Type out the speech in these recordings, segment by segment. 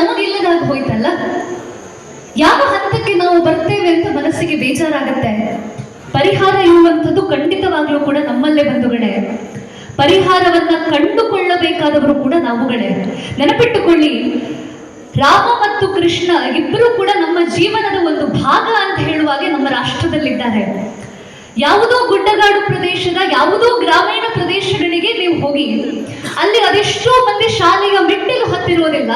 ನಮಗಿಲ್ಲದಾಗ ಹೋಯ್ತಲ್ಲ? ಯಾವ ಹಂತಕ್ಕೆ ನಾವು ಬರ್ತೇವೆ ಅಂತ ಮನಸ್ಸಿಗೆ ಬೇಜಾರಾಗುತ್ತೆ? ಪರಿಹಾರ ಇರುವಂಥದ್ದು ಖಂಡಿತವಾಗ್ಲೂ ಕೂಡ ನಮ್ಮಲ್ಲೇ ಬಂಧುಗಳೇ. ಪರಿಹಾರವನ್ನ ಕಂಡುಕೊಳ್ಳಬೇಕಾದವರು ಕೂಡ ನಾವುಗಳೇ. ನೆನಪಿಟ್ಟುಕೊಳ್ಳಿ, ರಾಮ ಮತ್ತು ಕೃಷ್ಣ ಇಬ್ಬರು ಕೂಡ ನಮ್ಮ ಜೀವನದ ಒಂದು ಭಾಗ ಅಂತ ಹೇಳುವಾಗೆ ನಮ್ಮ ರಾಷ್ಟ್ರದಲ್ಲಿದ್ದಾರೆ. ಯಾವುದೋ ಗುಡ್ಡಗಾಡು ಪ್ರದೇಶದ, ಯಾವುದೋ ಗ್ರಾಮೀಣ ಪ್ರದೇಶಗಳಿಗೆ ನೀವು ಹೋಗಿ ಅಲ್ಲಿ ಅದೆಷ್ಟೋ ಮಂದಿ ಶಾಲೆಯ ಮೆಟ್ಟಿಲು ಹತ್ತಿರೋದಿಲ್ಲ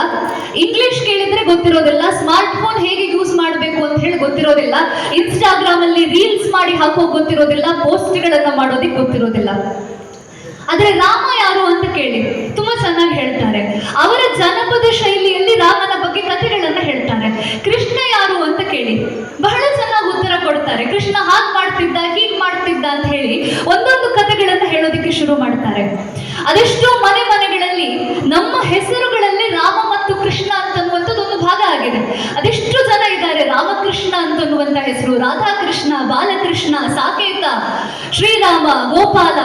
ಇಂಗ್ಲಿಷ್ ಕೇಳಿದ್ರೆ ಗೊತ್ತಿರೋದಿಲ್ಲ ಸ್ಮಾರ್ಟ್ ಫೋನ್ ಹೇಗೆ ಯೂಸ್ ಮಾಡಬೇಕು ಅಂತ ಹೇಳಿ ಗೊತ್ತಿರೋದಿಲ್ಲ ಇನ್ಸ್ಟಾಗ್ರಾಮ್ ಅಲ್ಲಿ ರೀಲ್ಸ್ ಮಾಡಿ ಹಾಕೋ ಗೊತ್ತಿರೋದಿಲ್ಲ ಪೋಸ್ಟ್ಗಳನ್ನ ಮಾಡೋದಿಕ್ ಗೊತ್ತಿರೋದಿಲ್ಲ. ಆದ್ರೆ ರಾಮ ಯಾರು ಅಂತ ಕೇಳಿ, ತುಂಬಾ ಚೆನ್ನಾಗಿ ಹೇಳ್ತಾರೆ. ಅವರ ಜನಪದ ಶೈಲಿಯಲ್ಲಿ ರಾಮನ ಬಗ್ಗೆ ಕಥೆಗಳನ್ನ ಹೇಳ್ತಾರೆ. ಕೃಷ್ಣ ಯಾರು ಅಂತ ಕೇಳಿ, ಬಹಳ ಚೆನ್ನಾಗಿ ಕೊಡ್ತಾರೆ ಕೃಷ್ಣ ಹಾಗೆ ಮಾಡ್ತಿದ್ದ, ಹೀಗ್ ಮಾಡ್ತಿದ್ದ ಅಂತ ಹೇಳಿ ಒಂದೊಂದು ಕಥೆಗಳನ್ನ ಹೇಳೋದಕ್ಕೆ ಶುರು ಮಾಡ್ತಾರೆ. ಅದೆಷ್ಟೋ ಮನೆ ಮನೆಗಳಲ್ಲಿ ನಮ್ಮ ಹೆಸರುಗಳಲ್ಲಿ ರಾಮ ಮತ್ತು ಕೃಷ್ಣ ಅಂತನ್ನುವಂಥದ್ದು ಒಂದು ಭಾಗ ಆಗಿದೆ. ಅದೆಷ್ಟು ಜನ ಇದ್ದಾರೆ, ರಾಮಕೃಷ್ಣ ಅಂತನ್ನುವಂತ ಹೆಸರು, ರಾಧಾಕೃಷ್ಣ, ಬಾಲಕೃಷ್ಣ, ಸಾಕೇತ, ಶ್ರೀರಾಮ, ಗೋಪಾಲ.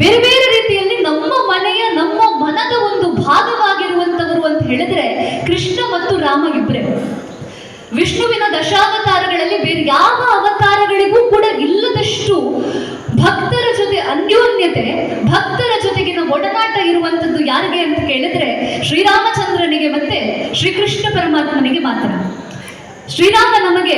ಬೇರೆ ಬೇರೆ ರೀತಿಯಲ್ಲಿ ನಮ್ಮ ಮನೆಯ, ನಮ್ಮ ಮನದ ಒಂದು ಭಾಗವಾಗಿರುವಂಥವರು ಅಂತ ಹೇಳಿದ್ರೆ ಕೃಷ್ಣ ಮತ್ತು ರಾಮ ಇಬ್ಬರೇ ವಿಷ್ಣುವಿನ ದಶಾವತಾರಗಳಲ್ಲಿ ಬೇರೆ ಯಾವ ಅವತಾರಗಳಿಗೂ ಕೂಡ ಇಲ್ಲದಷ್ಟು ಭಕ್ತರ ಜೊತೆ ಅನ್ಯೋನ್ಯತೆ, ಭಕ್ತರ ಜೊತೆಗಿನ ಒಡನಾಟ ಇರುವಂತದ್ದು ಯಾರಿಗೆ ಅಂತ ಕೇಳಿದ್ರೆ ಶ್ರೀರಾಮಚಂದ್ರನಿಗೆ ಮತ್ತೆ ಶ್ರೀಕೃಷ್ಣ ಪರಮಾತ್ಮನಿಗೆ ಮಾತ್ರ. ಶ್ರೀರಾಮ ನಮಗೆ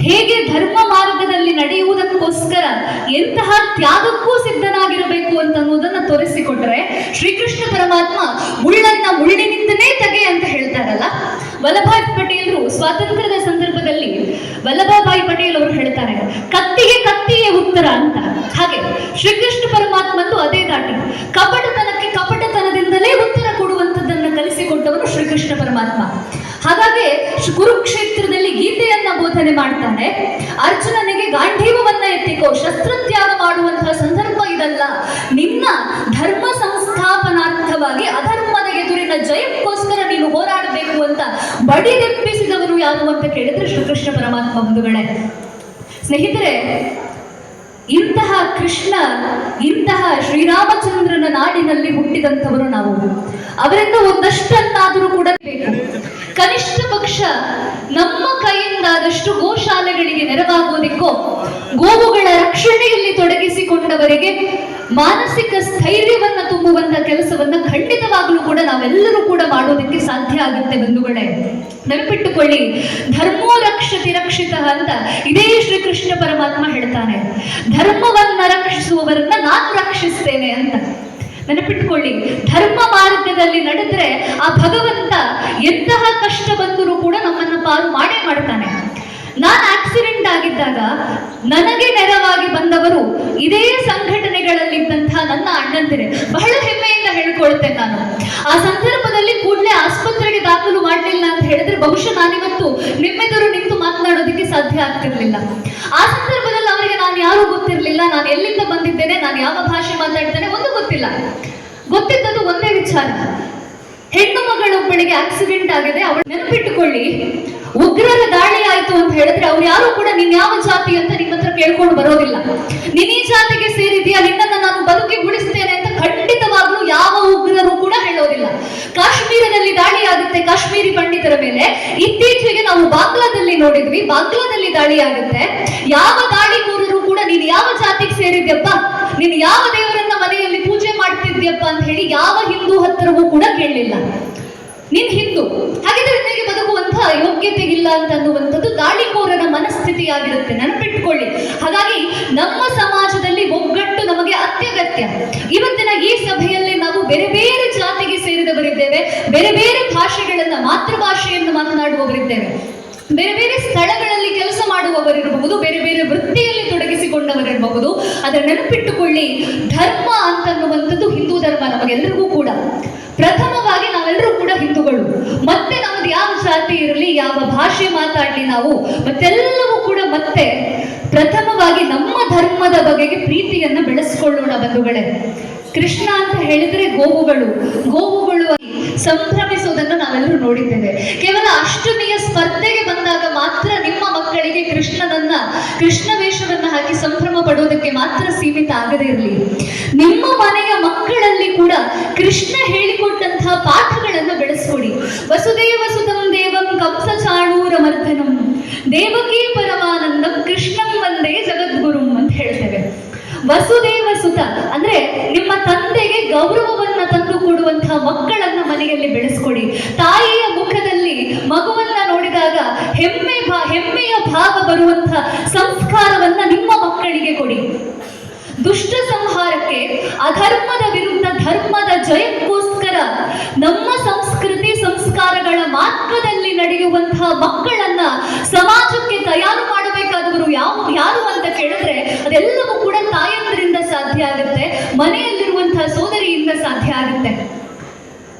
ಹೇಗೆ ಧರ್ಮ ಮಾರ್ಗದಲ್ಲಿ ನಡೆಯುವುದಕ್ಕೋಸ್ಕರ ಎಂತಹ ತ್ಯಾಗಕ್ಕೂ ಸಿದ್ಧನಾಗಿರಬೇಕು ಅಂತ ಅನ್ನೋದನ್ನ ತೋರಿಸಿಕೊಟ್ರೆ ಶ್ರೀಕೃಷ್ಣ ಪರಮಾತ್ಮ ಮುಳ್ಳನ್ನ ಮುಳ್ಳಿನಿಂದನೇ ತಗೆ ಅಂತ ಹೇಳ್ತಾರಲ್ಲ? ವಲ್ಲಭಾಯ್ ಪಟೇಲ್ರು ಸ್ವಾತಂತ್ರ್ಯದ ಸಂದರ್ಭದಲ್ಲಿ ವಲ್ಲಭಾಯಿ ಪಟೇಲ್ ಅವರು ಹೇಳ್ತಾರೆ, ಕತ್ತಿಗೆ ಕತ್ತಿಯೇ ಉತ್ತರ ಅಂತ. ಹಾಗೆ ಶ್ರೀಕೃಷ್ಣ ಪರಮಾತ್ಮಂದು ಅದೇ ದಾಟಿ ಕಪಟತನಕ್ಕೆ ಕಪಟತನದಿಂದಲೇ ಉತ್ತರ ಕೊಡುವಂಥದ್ದನ್ನು ಕಲಿಸಿಕೊಟ್ಟವನು ಶ್ರೀಕೃಷ್ಣ ಪರಮಾತ್ಮ. ಹಾಗಾಗಿ ಶ್- ಗೀತೆಯನ್ನ ಮಾಡ್ತಾನೆ ಅರ್ಜುನನಿಗೆ ಗಾಂಧೀವವನ್ನ ಎತ್ತಿಕೋ, ಶಸ್ತ್ರತ್ಯಾಗ ಮಾಡುವಂತಹ ಸಂದರ್ಭ ಇದಲ್ಲ. ನಿನ್ನ ಧರ್ಮ ಸಂಸ್ಥಾಪನಾರ್ಥವಾಗಿ ಅಧರ್ಮದ ಎದುರಿನ ಜಯಕ್ಕೋಸ್ಕರ ನೀನು ಹೋರಾಡಬೇಕು ಅಂತ ಬಡಿದೆಪ್ಪಿಸಿದವರು ಯಾರು ಅಂತ ಕೇಳಿದ್ರೆ ಶ್ರೀಕೃಷ್ಣ ಪರಮಾತ್ಮ ಬಂಧುಗಳೇ. ಸ್ನೇಹಿತರೆ, ಇಂತಹ ಕೃಷ್ಣ, ಇಂತಹ ಶ್ರೀರಾಮಚಂದ್ರನ ನಾಡಿನಲ್ಲಿ ಹುಟ್ಟಿದಂಥವರು ನಾವು. ಅವರಿಂದ ಒಂದಷ್ಟನ್ನಾದರೂ ಕೂಡ ಕನಿಷ್ಠ ಪಕ್ಷ ನೆರವಾಗುವುದಕ್ಕೋ ಗೋವುಗಳ ರಕ್ಷಣೆಯಲ್ಲಿ ತೊಡಗಿಸಿಕೊಂಡವರಿಗೆ ಮಾನಸಿಕ ಸ್ಥೈರ್ಯವನ್ನ ತುಂಬುವಂತ ಕೆಲಸವನ್ನ ಖಂಡಿತವಾಗ್ಲೂ ಕೂಡ ನಾವೆಲ್ಲರೂ ಕೂಡ ಮಾಡೋದಕ್ಕೆ ಸಾಧ್ಯ ಆಗುತ್ತೆ ಬಂಧುಗಳೇ. ನೆನಪಿಟ್ಟುಕೊಳ್ಳಿ ಧರ್ಮೋ ರಕ್ಷತಿ ರಕ್ಷಿತ ಅಂತ ಇದೇ ಶ್ರೀಕೃಷ್ಣ ಪರಮಾತ್ಮ ಹೇಳ್ತಾನೆ. ಧರ್ಮವನ್ನ ರಕ್ಷಿಸುವವರನ್ನ ನಾನು ರಕ್ಷಿಸ್ತೇನೆ ಅಂತ. ನೆನಪಿಟ್ಕೊಳ್ಳಿ ಧರ್ಮ ಮಾರ್ಗದಲ್ಲಿ ನಡೆದ್ರೆ ಆ ಭಗವಂತ ಎಂತಹ ಕಷ್ಟ ಬಂದರೂ ಕೂಡ ನಮ್ಮನ್ನ ಪಾರು ಮಾಡೇ ಮಾಡ್ತಾನೆ. ನಾನು ಆಕ್ಸಿಡೆಂಟ್ ಆಗಿದ್ದಾಗ ನನಗೆ ನೆರವಾಗಿ ಬಂದವರು ಇದೇ ಸಂಘಟನೆಗಳಲ್ಲಿದ್ದಂತಹ ನನ್ನ ಅಣ್ಣಂದಿರೆ. ಬಹಳ ಹೆಮ್ಮೆಯಿಂದ ಹೇಳ್ಕೊಳ್ತೇನೆ ನಾನು. ಆ ಸಂದರ್ಭದಲ್ಲಿ ಕೂಡಲೇ ಆಸ್ಪತ್ರೆಗೆ ದಾಖಲು ಮಾಡಲಿಲ್ಲ ಅಂತ ಹೇಳಿದ್ರೆ ಬಹುಶಃ ನಾನಿವತ್ತು ನಿಮ್ಮೆದುರು ನಿಂತು ಮಾತನಾಡೋದಕ್ಕೆ ಸಾಧ್ಯ ಆಗ್ತಿರ್ಲಿಲ್ಲ. ಆ ಸಂದರ್ಭದಲ್ಲಿ ಅವರಿಗೆ ನಾನು ಯಾರು ಗೊತ್ತಿರಲಿಲ್ಲ. ನಾನು ಎಲ್ಲಿಂದ ಬಂದಿದ್ದೇನೆ, ನಾನು ಯಾವ ಭಾಷೆ ಮಾತಾಡ್ತೇನೆ, ಒಂದು ಗೊತ್ತಿಲ್ಲ. ಗೊತ್ತಿದ್ದದ್ದು ಒಂದೇ ವಿಚಾರ. ಹೆಣ್ಣು ಮಗಳೊಬ್ಬಳಿಗೆ ಆಕ್ಸಿಡೆಂಟ್ ಆಗಿದೆ, ಅವಳು ನೆನಪಿಟ್ಟುಕೊಳ್ಳಿ. ಉಗ್ರರ ದಾಳಿ ಆಯ್ತು ಅಂತ ಹೇಳಿದ್ರೆ ಅವ್ರು ಯಾರು ಕೂಡ ನೀನ್ ಯಾವ ಜಾತಿ ಅಂತ ನಿಮ್ಮ ಹತ್ರ ಕೇಳ್ಕೊಂಡು ಬರೋದಿಲ್ಲ. ನೀನ್ ಈ ಜಾತಿಗೆ ಸೇರಿದ್ಯಾ? ನಿನ್ನನ್ನ ನಾನು ಬದುಕಿ ಉಳಿಸ್ತೇನೆ ಅಂತ ಖಂಡಿತವಾಗ್ಲೂ ಯಾವ ಉಗ್ರರು ಕೂಡ ಹೇಳೋದಿಲ್ಲ. ಕಾಶ್ಮೀರದಲ್ಲಿ ದಾಳಿ ಆಗುತ್ತೆ, ಕಾಶ್ಮೀರಿ ಪಂಡಿತರ ಮೇಲೆ. ಇತ್ತೀಚೆಗೆ ನಾವು ಬಾಂಗ್ಲಾದಲ್ಲಿ ನೋಡಿದ್ವಿ, ಬಾಂಗ್ಲಾದಲ್ಲಿ ದಾಳಿ ಆಗುತ್ತೆ. ಯಾವ ದಾಳಿಕೋರರು ಕೂಡ ನೀನ್ ಯಾವ ಜಾತಿಗೆ ಸೇರಿದ್ಯಪ್ಪ? ನೀನ್ ಯಾವ ದೇವರನ್ನ ಮನೆಯಲ್ಲಿ ಪೂಜೆ ಮಾಡ್ತಿದ್ಯಪ್ಪ ಅಂತ ಹೇಳಿ ಯಾವ ಹಿಂದೂ ಹತ್ತಿರವೂ ಕೂಡ ಕೇಳಲಿಲ್ಲ. ನೀನ್ ಹಿಂದೂ. ಹಾಗಿದ್ರೆ ನಿನಗೆ ಬದುಕುವಂತಹ ಯೋಗ್ಯತೆ ಇಲ್ಲ ಅಂತ ಅನ್ನುವಂಥದ್ದು ದಾಳಿಕೋರನ ಮನಸ್ಥಿತಿಯಾಗಿರುತ್ತೆ. ನೆನಪಿಟ್ಕೊಳ್ಳಿ. ಹಾಗಾಗಿ ನಮ್ಮ ಸಮಾಜದಲ್ಲಿ ಒಗ್ಗಟ್ಟು ನಮಗೆ ಅತ್ಯಗತ್ಯ. ಇವತ್ತಿನ ಈ ಸಭೆಯಲ್ಲಿ ನಾವು ಬೇರೆ ಬೇರೆ ಜಾತಿಗೆ ಸೇರಿದವರಿದ್ದೇವೆ. ಬೇರೆ ಬೇರೆ ಭಾಷೆಗಳನ್ನ, ಮಾತೃಭಾಷೆಯನ್ನು ಮಾತನಾಡುವವರಿದ್ದೇವೆ. ಬೇರೆ ಬೇರೆ ಸ್ಥಳಗಳಲ್ಲಿ ಕೆಲಸ ಮಾಡುವವರಿರಬಹುದು. ಬೇರೆ ಬೇರೆ ವೃತ್ತಿಯಲ್ಲಿ ತೊಡಗಿಸಿಕೊಂಡವರಿರಬಹುದು ಅದರ ನೆನಪಿಟ್ಟುಕೊಳ್ಳಿ, ಧರ್ಮ ಅಂತನ್ನುವಂಥದ್ದು ಹಿಂದೂ ಧರ್ಮ ನಮಗೆಲ್ಲರಿಗೂ ಕೂಡ. ಪ್ರಥಮವಾಗಿ ನಾವೆಲ್ಲರೂ ಕೂಡ ಹಿಂದೂಗಳು. ಮತ್ತೆ ನಮ್ದು ಯಾವ ಜಾತಿ ಇರಲಿ, ಯಾವ ಭಾಷೆ ಮಾತಾಡಲಿ ನಾವು, ಮತ್ತೆಲ್ಲವೂ ಕೂಡ ಮತ್ತೆ ಪ್ರಥಮವಾಗಿ ನಮ್ಮ ಧರ್ಮದ ಬಗೆಗೆ ಪ್ರೀತಿಯನ್ನ ಬೆಳೆಸ್ಕೊಳ್ಳೋಣ ಬಂಧುಗಳೇ. ಕೃಷ್ಣ ಅಂತ ಹೇಳಿದ್ರೆ ಗೋವುಗಳು. ಗೋವುಗಳು ಸಂಭ್ರಮಿಸುವುದನ್ನು ನಾವೆಲ್ಲರೂ ನೋಡಿದ್ದೇವೆ. ಕೇವಲ ಅಷ್ಟಮಿಯ ಸ್ಪರ್ಧೆಗೆ ಬಂದಾಗ ಮಾತ್ರ ನಿಮ್ಮ ಮಕ್ಕಳಿಗೆ ಕೃಷ್ಣನನ್ನ ಕೃಷ್ಣ ವೇಷವನ್ನ ಹಾಕಿ ಸಂಭ್ರಮ ಪಡುವುದಕ್ಕೆ ಮಾತ್ರ ಸೀಮಿತ ಆಗದೇ ಇರಲಿ ನಿಮ್ಮ ಮನೆಯ ಮಕ್ಕಳಲ್ಲಿ ಕೂಡ ಕೃಷ್ಣ ಹೇಳಿಕೊಟ್ಟಂತಹ ಪಾಠಗಳನ್ನ ಬೆಳೆಸ್ಕೊಡಿ ವಸುದೇವ ದೇವಕಿ ಪರಮಾನಂದಂ ಕೃಷ್ಣಂ ಒಂದೇ ಜಗದ್ಗುರುಂ ಅಂತ ಹೇಳ್ತೇವೆ. ವಸುದೇವ ಸುತ ಅಂದ್ರೆ ನಿಮ್ಮ ತಂದೆಗೆ ಗೌರವವನ್ನ ತಂದು ಕೊಡುವಂತಹ ಮಕ್ಕಳನ್ನ ಮನೆಯಲ್ಲಿ ಬೆಳೆಸ್ಕೊಡಿ. ತಾಯಿಯ ಮುಖದಲ್ಲಿ ಮಗುವನ್ನ ನೋಡಿದಾಗ ಹೆಮ್ಮೆ ಹೆಮ್ಮೆಯ ಭಾವ ಬರುವಂತಹ ಸಂಸ್ಕಾರವನ್ನ ನಿಮ್ಮ ಮಕ್ಕಳಿಗೆ ಕೊಡಿ. ದುಷ್ಟ ಸಂಹಾರಕ್ಕೆ ಅಧರ್ಮದ ವಿರುದ್ಧ ಧರ್ಮದ ಜಯಕ್ಕೋಸ್ಕರ ನಮ್ಮ ಸಂಸ್ಕೃತಿ ಸಂಸ್ಕಾರಗಳ ನಡೆಯುವಂತಹ ಮಕ್ಕಳನ್ನ ಸಮಾಜಕ್ಕೆ ತಯಾರು ಮಾಡಬೇಕಾದವರು ಯಾವ ಯಾರು ಅಂತ ಕೇಳಿದ್ರೆ ಅದೆಲ್ಲವೂ ಕೂಡ ತಾಯಂದರಿಂದ ಸಾಧ್ಯ ಆಗುತ್ತೆ, ಮನೆಯಲ್ಲಿರುವಂತಹ ಸೋದರಿಯಿಂದ ಸಾಧ್ಯ ಆಗುತ್ತೆ.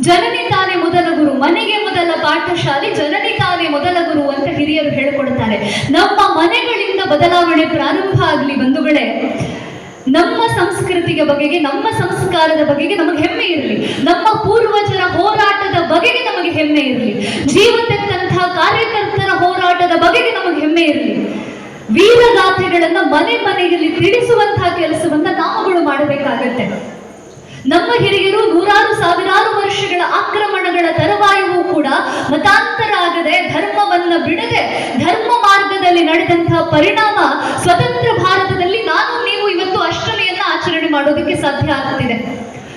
ಜನನಿ ತಾನೇ ಮೊದಲ ಗುರು, ಮನೆಗೆ ಮೊದಲ ಪಾಠಶಾಲೆ, ಜನನಿ ತಾನೇ ಮೊದಲ ಗುರು ಅಂತ ಹಿರಿಯರು ಹೇಳಿಕೊಡ್ತಾರೆ. ನಮ್ಮ ಮನೆಗಳಿಂದ ಬದಲಾವಣೆ ಪ್ರಾರಂಭ ಆಗಲಿ ಬಂಧುಗಳೇ. ನಮ್ಮ ಸಂಸ್ಕೃತಿಯ ಬಗೆಗೆ, ನಮ್ಮ ಸಂಸ್ಕಾರದ ಬಗೆಗೆ ನಮಗೆ ಹೆಮ್ಮೆ ಇರಲಿ. ನಮ್ಮ ಪೂರ್ವಜರ ಹೋರಾಟದ ಬಗೆಗೆ ಹೆಮ್ಮೆ ಇರಲಿ. ಜೀವ ತೆತ್ತಂತಹ ಕಾರ್ಯಕರ್ತರ ಹೋರಾಟದ ಬಗೆಗೆ ನಮಗೆ ಹೆಮ್ಮೆ ಇರಲಿ. ವೀರಗಾಥೆಗಳನ್ನ ಮನೆ ಮನೆಯಲ್ಲಿ ತಿಳಿಸುವಂತಹ ಕೆಲಸವನ್ನ ನಾವುಗಳು ಮಾಡಬೇಕಾಗತ್ತೆ. ನಮ್ಮ ಹಿರಿಯರು ನೂರಾರು ಸಾವಿರಾರು ವರ್ಷಗಳ ಆಕ್ರಮಣಗಳ ತರುವಾಯವೂ ಕೂಡ ಮತಾಂತರ ಆಗದೆ ಧರ್ಮವನ್ನ ಬಿಡದೆ ಧರ್ಮ ಮಾರ್ಗದಲ್ಲಿ ನಡೆದಂತಹ ಪರಿಣಾಮ ಸ್ವತಂತ್ರ ಭಾರತದಲ್ಲಿ ನಾನು ನೀವು ಇವತ್ತು ಅಷ್ಟಮಿಯನ್ನ ಆಚರಣೆ ಮಾಡೋದಕ್ಕೆ ಸಾಧ್ಯ ಆಗ್ತಿದೆ.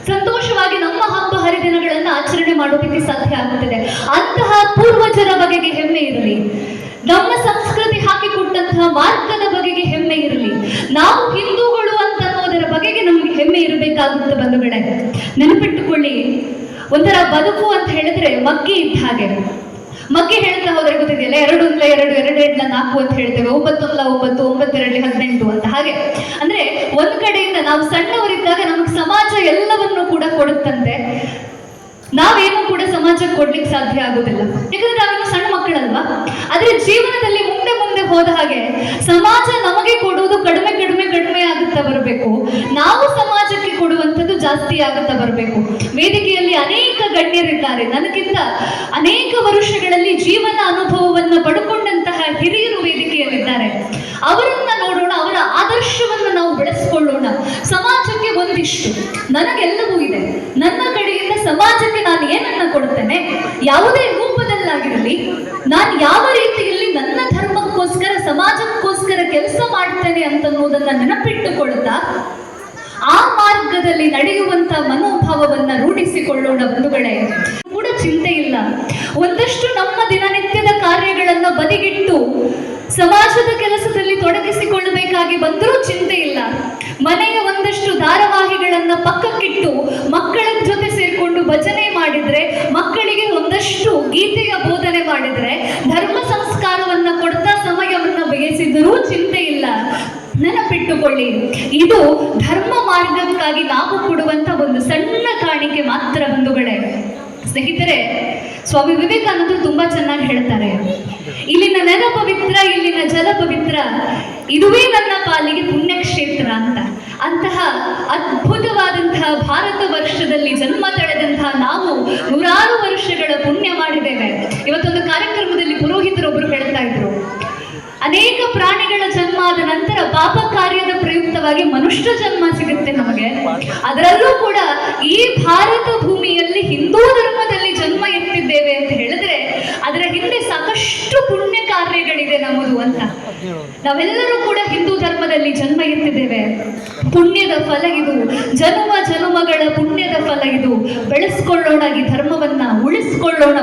ಸಂತೋಷವಾಗಿ ನಮ್ಮ ಹಬ್ಬ ಹರಿದಿನಗಳನ್ನ ಆಚರಣೆ ಮಾಡೋದಕ್ಕೆ ಸಾಧ್ಯ ಆಗುತ್ತದೆ. ಅಂತಹ ಪೂರ್ವಜರ ಬಗೆಗೆ ಹೆಮ್ಮೆ ಇರಲಿ. ನಮ್ಮ ಸಂಸ್ಕೃತಿ ಹಾಕಿಕೊಟ್ಟಂತಹ ಮಾರ್ಗದ ಬಗೆಗೆ ಹೆಮ್ಮೆ ಇರಲಿ. ನಾವು ಹಿಂದೂಗಳು ಅಂತ ಅನ್ನೋದರ ಬಗೆಗೆ ನಮಗೆ ಹೆಮ್ಮೆ ಇರಬೇಕಾಗುತ್ತೆ ಬಂಧುಗಳೇ. ನೆನಪಿಟ್ಟುಕೊಳ್ಳಿ. ಒಂಥರ ಬದುಕು ಅಂತ ಹೇಳಿದ್ರೆ ಮಗ್ಗಿ ಇದ್ದ ಹಾಗೆ. ಮಗ್ಗಿ ಹೇಳ್ತಾ ಹೋದ್ರೆ ಗೊತ್ತಿದೆಯಲ್ಲ ಎರಡು ಅಂತ ಎರಡು ಎರಡು ಎಂಟ್ಲ ನಾಲ್ಕು ಅಂತ ಹೇಳ್ತೇವೆ. ಒಂಬತ್ತು ಅಲ್ಲ ಒಂಬತ್ತು ಒಂಬತ್ತೆರಡಲಿ ಹದಿನೆಂಟು ಅಂತ ಹಾಗೆ. ಅಂದ್ರೆ ಒಂದ್ ಕಡೆಯಿಂದ ನಾವು ಸಣ್ಣವರಿದ್ದಾಗ ನಮಗೆ ಸಮಾಜ ಎಲ್ಲವನ್ನು ಕೂಡ ಕೊಡುತ್ತಂತೆ. ನಾವೇನು ಕೂಡ ಸಮಾಜಕ್ಕೆ ಕೊಡ್ಲಿಕ್ಕೆ ಸಾಧ್ಯ ಆಗುದಿಲ್ಲ. ಯಾಕಂದ್ರೆ ನಾವಿನ್ನು ಸಣ್ಣ ಮಕ್ಕಳಲ್ವಾ? ಆದ್ರೆ ಜೀವನದಲ್ಲಿ ಮುಂದೆ ಮುಂದೆ ಹೋದ ಹಾಗೆ ಸಮಾಜ ನಮಗೆ ಕೊಡುವುದು ಕಡಿಮೆ ಕಡಿಮೆ ಕಡಿಮೆ ಆಗುತ್ತಾ ಬರಬೇಕು. ನಾವು ಸಮಾಜಕ್ಕೆ ಕೊಡುವಂಥದ್ದು ಜಾಸ್ತಿ ಆಗುತ್ತಾ ಬರಬೇಕು. ವೇದಿಕೆಯಲ್ಲಿ ಅನೇಕ ಗಣ್ಯರಿದ್ದಾರೆ. ನನಗಿಂತ ಅನೇಕ ವರ್ಷಗಳಲ್ಲಿ ಜೀವನ ಅನುಭವವನ್ನ ಪಡ್ಕೊಂಡಂತಹ ಹಿರಿಯರು ವೇದಿಕೆಯಲ್ಲಿದ್ದಾರೆ. ಅವರನ್ನ ನೋಡೋಣ, ಅವರ ಆದರ್ಶವನ್ನು ನಾವು ಬೆಳೆಸ್ಕೊಳ್ಳೋಣ. ಸಮಾಜಕ್ಕೆ ಒಂದಿಷ್ಟು. ನನಗೆಲ್ಲವೂ ಇದೆ. ನನ್ನ ಸಮಾಜಕ್ಕೆ ನಾನು ಏನನ್ನ ಕೊಡ್ತೇನೆ, ಯಾವುದೇ ರೂಪದಲ್ಲಾಗಿರಲಿ, ನಾನು ಯಾವ ರೀತಿಯಲ್ಲಿ ನನ್ನ ಧರ್ಮಕ್ಕೋಸ್ಕರ, ಸಮಾಜಕ್ಕೋಸ್ಕರ ಕೆಲಸ ಮಾಡ್ತೇನೆ ಅಂತನ್ನುವುದನ್ನ ನೆನಪಿಟ್ಟುಕೊಳ್ತಾ ಆ ಮಾರ್ಗದಲ್ಲಿ ನಡೆಯುವಂತ ಮನೋಭಾವವನ್ನ ರೂಢಿಸಿಕೊಳ್ಳೋಣ ಬಂಧುಗಳೇ. ಕೂಡ ಚಿಂತೆ ಇಲ್ಲ. ಒಂದಷ್ಟು ನಮ್ಮ ದಿನನಿತ್ಯದ ಕಾರ್ಯಗಳನ್ನ ಬದಿಗಿಟ್ಟು ಸಮಾಜದ ಕೆಲಸದಲ್ಲಿ ತೊಡಗಿಸಿಕೊಳ್ಳಬೇಕಾಗಿ ಬಂದರೂ ಚಿಂತೆ ಇಲ್ಲ. ನೆನಪಿಟ್ಟುಕೊಳ್ಳಿ ಇದು ಧರ್ಮ ಮಾರ್ಗಕ್ಕಾಗಿ ನಾವು ಕೊಡುವಂತ ಒಂದು ಸಣ್ಣ ಕಾಣಿಕೆ ಮಾತ್ರ ಬಂಧುಗಳೇ ಸ್ನೇಹಿತರೆ, ಸ್ವಾಮಿ ವಿವೇಕಾನಂದರು ತುಂಬಾ ಚೆನ್ನಾಗಿ ಹೇಳ್ತಾರೆ. ಇಲ್ಲಿನ ನೆಲ ಪವಿತ್ರ, ಇಲ್ಲಿನ ಜಲ ಪವಿತ್ರ, ಇದುವೇ ನನ್ನ ಪಾಲಿಗೆ ಪುಣ್ಯಕ್ಷೇತ್ರ ಅಂತ. ಅಂತಹ ಅದ್ಭುತವಾದಂತಹ ಭಾರತ ವರ್ಷದಲ್ಲಿ ಜನ್ಮ ತಳೆದಂತಹ ನಾವು ನೂರಾರು ವರ್ಷಗಳ ಪುಣ್ಯ ಮಾಡಿದ್ದೇವೆ ಇವತ್ತೊಂದು ಕಾರ್ಯಕ್ರಮದಲ್ಲಿ ಪುರೋಹಿತರೊಬ್ಬರು ಹೇಳ್ತಾ ಇದ್ರು ಅನೇಕ ಪ್ರಾಣಿಗಳ ಜನ್ಮ ಆದ ನಂತರ ಪಾಪ ಪ್ರಯುಕ್ತವಾಗಿ ಮನುಷ್ಯ ಜನ್ಮ ಸಿಗುತ್ತೆ ನಮಗೆ. ಅದರಲ್ಲೂ ಕೂಡ ಈ ಭಾರತ ಭೂಮಿಯಲ್ಲಿ ಹಿಂದೂ ಧರ್ಮದಲ್ಲಿ ಜನ್ಮ ಎತ್ತಿದ್ದೇವೆ ಅಂತ ಹೇಳಿದ್ರೆ ಅದರ ಹಿಂದೆ ಸಾಕಷ್ಟು ಪುಣ್ಯ ಕಾರ್ಯಗಳಿದೆ ನಮ್ಮದು ಅಂತ. ನಾವೆಲ್ಲರೂ ಕೂಡ ಹಿಂದೂ ಧರ್ಮದಲ್ಲಿ ಜನ್ಮ ಎತ್ತಿದ್ದೇವೆ ಪುಣ್ಯದ ಫಲ ಇದು. ಜನ್ಮ ಜನ್ಮಗಳ ಪುಣ್ಯದ ಫಲ ಇದು. ಬೆಳೆಸ್ಕೊಳ್ಳೋಣ ಈ ಧರ್ಮವನ್ನ, ಉಳಿಸ್ಕೊಳ್ಳೋಣ